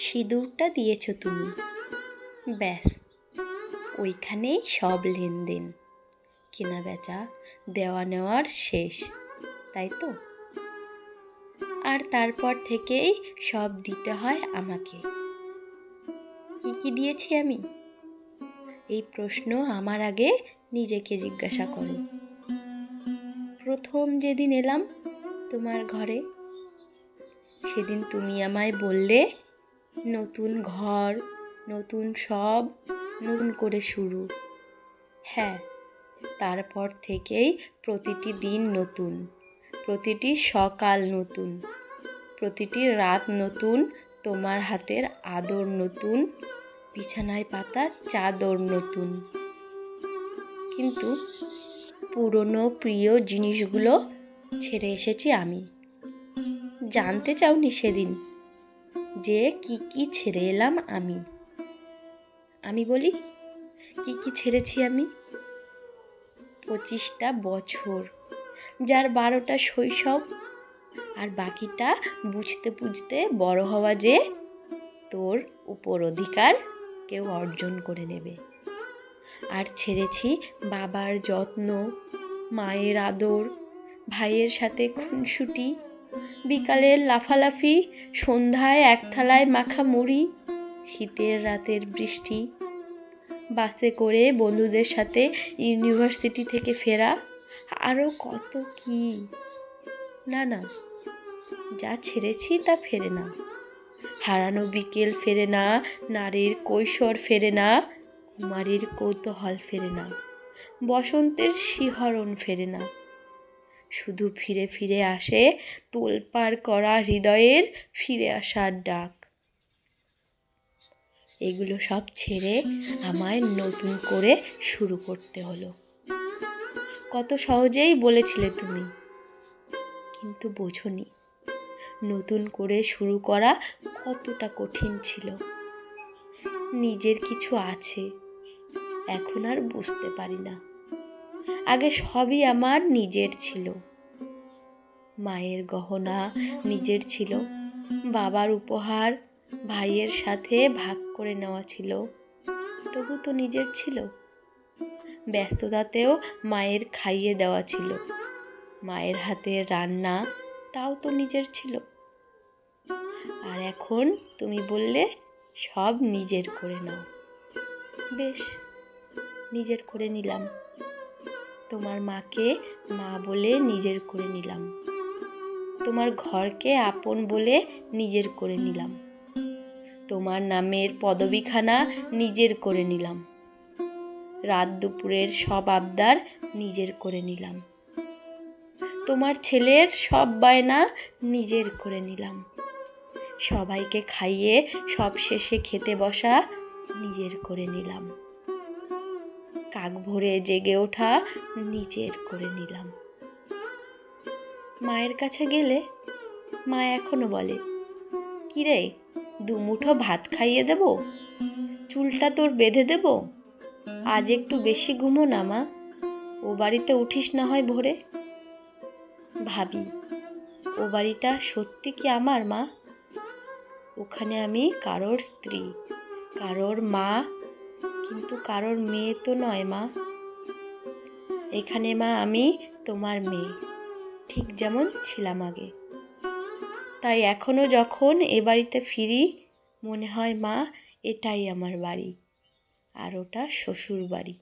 সিঁদুরটা দিয়েছ তুমি। ব্যাস, ওইখানেই সব লেনদেন। কেনা বেচা, দেওয়া নেওয়ার শেষ, তাই তো? আর তারপর থেকেই সব দিতে হয় আমাকে। কি কি দিয়েছি আমি? এই প্রশ্ন আমার আগে নিজেকে জিজ্ঞাসা করো। প্রথম যেদিন এলাম তোমার ঘরে, সেদিন তুমি আমায় বললে নতুন ঘর, নতুন সব নতুন করে শুরু। হ্যাঁ তারপর থেকেই প্রতিটি দিন নতুন, প্রতিটি সকাল নতুন, প্রতিটি রাত নতুন, তোমার হাতের আদর নতুন, বিছানায় পাতা, চাদর নতুন। কিন্তু পুরনো প্রিয় জিনিসগুলো ছেড়ে এসেছি আমি। জানতে চাওনি সেদিন যে কি কি ছেড়ে এলাম আমি। আমি বলি, কি কি ছেড়েছি আমি? পঁচিশটা বছর, যার বারোটা শৈশব, আর বাকিটা বুঝতে বুঝতে বড় হওয়া যে তোর উপর অধিকার কেউ অর্জন করে নেবে। আর ছেড়েছি বাবার যত্ন, মায়ের আদর, ভাইয়ের সাথে খুনসুটি বিকালের লাফালাফি, সন্ধ্যায় এক থালায় মাখা মুড়ি শীতের রাতের বৃষ্টি। বাসে করে বন্ধুদের সাথে ইউনিভার্সিটি থেকে ফেরা। আরও কত কি? না না, যা ছেড়েছি তা ফেরে না। হারানো বিকেল ফেরে না, নারীর কৈশোর ফেরে না, কুমারীর কৌতূহল ফেরে না, বসন্তের শিহরণ ফেরে না। শুধু ফিরে ফিরে আসে তোলপাড় করা হৃদয়ের ফিরে আসার ডাক। এগুলো সব ছেড়ে আমায় নতুন করে শুরু করতে হলো। কত সহজেই বলেছিলে তুমি, কিন্তু বোঝনি। নতুন করে শুরু করা কতটা কঠিন ছিল। নিজের কিছু আছে, এখন আর বুঝতে পারি না। আগে সবই আমার নিজের ছিল। মায়ের গহনা নিজের ছিল। বাবার উপহার ভাইয়ের সাথে ভাগ করে নেওয়া ছিল। তবু তো নিজের ছিল। ব্যস্ততাতেও মায়ের খাইয়ে দেওয়া ছিল। মায়ের হাতের রান্না তাও তো নিজের ছিল। আর এখন তুমি বললে সব নিজের করে নাও। বেশ নিজের করে নিলাম। তোমার মাকে মা বলে নিজের করে নিলাম। তোমার ঘরকে আপন বলে নিজের করে নিলাম। তোমার নামের পদবিখানা নিজের করে নিলাম। রাত দুপুরের সব আবদার নিজের করে নিলাম। তোমার ছেলের সব বায়না নিজের করে নিলাম। সবাইকে খাইয়ে সব শেষে খেতে বসা নিজের করে নিলাম। কাক ভরে জেগে ওঠা নিজের করে নিলাম। মায়ের কাছে গেলে মা এখনও বলে, কিরে দুমুঠো ভাত খাইয়ে দেব? চুলটা তোর বেঁধে দেব? আজ একটু বেশি ঘুমো না মা, ও বাড়িতে উঠিস না হয় ভোরে? ভাবি, ও বাড়িটা সত্যি কি আমার মা? ওখানে আমি কারোর স্ত্রী, কারোর মা, কিন্তু কারোর মেয়ে তো নয় মা। এখানে মা আমি, তোমার মেয়ে। ঠিক যেমন ছিলাম আগে। তাই এখনও যখন এ বাড়িতে ফিরি, মনে হয়, মা, এটাই আমার বাড়ি। আর ওটা শ্বশুর বাড়ি